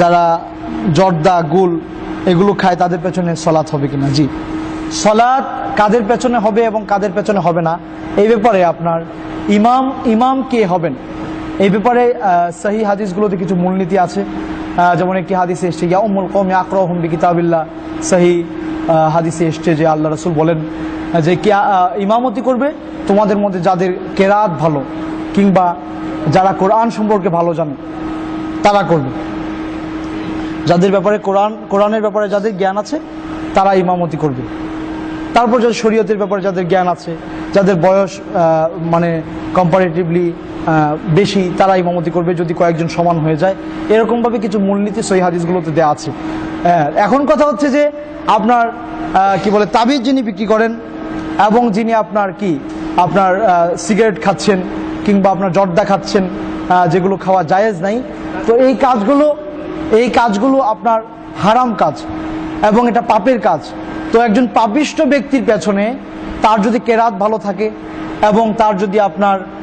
যারা জর্দা, গুল, এগুলো খায়, তাদের পেছনে সলাৎ হবে কিনা? জি। সলাৎ কাদের পেছনে হবে এবং কাদের পেছনে হবে না? এই ব্যাপারে আপনার ইমাম ইমাম কে হবেন? এই ব্যাপারে সহি হাদিসগুলোতে কিছু মূলনীতি আছে। যেমন একটি হাদিসে এসছে, ইয়া উমুল কৌম আকরহম বি কিতাবিল্লাহ সহি হাদিসে এসছে যে আল্লাহ রসুল বলেন, যে কে ইমামতি করবে, তোমাদের মধ্যে যাদের কেরাত ভালো, কিংবা যারা কোরআন সম্পর্কে ভালো জানে, তারা করবে। যাদের ব্যাপারে কোরআন, কোরআনের ব্যাপারে যাদের জ্ঞান আছে তারা ইমামতি করবে। তারপর যাদের শরীয়তের ব্যাপারে যাদের জ্ঞান আছে, যাদের বয়স মানে কম্পারেটিভলি বেশি তারা ইমামতি করবে যদি কয়েকজন সমান হয়ে যায়। এরকমভাবে কিছু মূলনীতি সহি হাদিসগুলোতে দেওয়া আছে। এখন কথা হচ্ছে যে আপনার কি বলে, তাবিজ যিনি বিক্রি করেন এবং যিনি আপনার কি, আপনার সিগারেট খাচ্ছেন কিংবা আপনার জর্দা খাচ্ছেন যেগুলো খাওয়া জায়েজ নাই, তো এই কাজগুলো এই কাজগুলো আপনার হারাম কাজ এবং এটা পাপের কাজ। তো একজন পাপিষ্ট ব্যক্তির পেছনে তার যদি কেরাত ভালো থাকে এবং তার যদি আপনার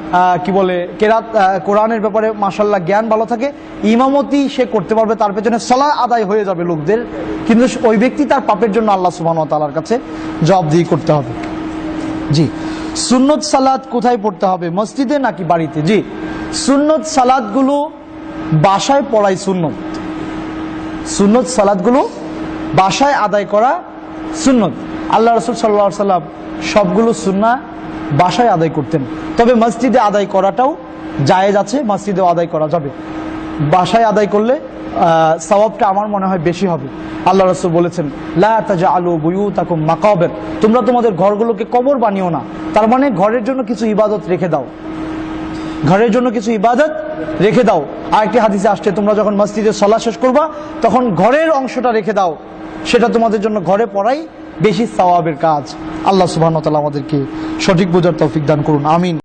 কি বলে, কেরাত কোরআনের ব্যাপারে মাসাল্লাহ জ্ঞান ভালো থাকে, ইমামতি সে করতে পারবে, তার পেছনে সলা আদায় হয়ে যাবে লোকদের। কিন্তু ওই ব্যক্তি তার পাপের জন্য আল্লাহ সুবাহ তালার কাছে জবাবদিহি করতে হবে। জি। সুন্নত সালাদ কোথায় পড়তে হবে? মসজিদে নাকি বাড়িতে? জি। সুন্নত সালাদগুলো বাসায় পড়াই সুন্নত। সুন্নত সালাদগুলো বাসায় আদায় করা সুন্নত। আল্লাহ রসুল সাল্লাহ সাল্লাম সবগুলো সুন্না বাসায় আদায় করতেন। তবে মসজিদে আদায় করাটাও জায়েজ আছে, মসজিদেও আদায় করা যাবে। বাসায় আদায় করলে সওয়াবটা আমার মনে হয় বেশি হবে। আল্লাহ রসুল বলেছেন, লা তাজা আলু বুয়ু তাকুম মাকাবের। তোমরা তোমাদের ঘরগুলোকে কবর বানিও না। তার মানে ঘরের জন্য কিছু ইবাদত রেখে দাও। ঘরের জন্য কিছু ইবাদত রেখে দাও। আরেকটি হাদিসে আসছে, তোমরা যখন মসজিদে সলা শেষ করবা, তখন ঘরের অংশটা রেখে দাও। সেটা তোমাদের জন্য ঘরে পড়াই বেশি সওয়াবের কাজ। আল্লাহ সুবাহ আমাদেরকে সঠিক বোঝার তৌফিক দান করুন। আমিন।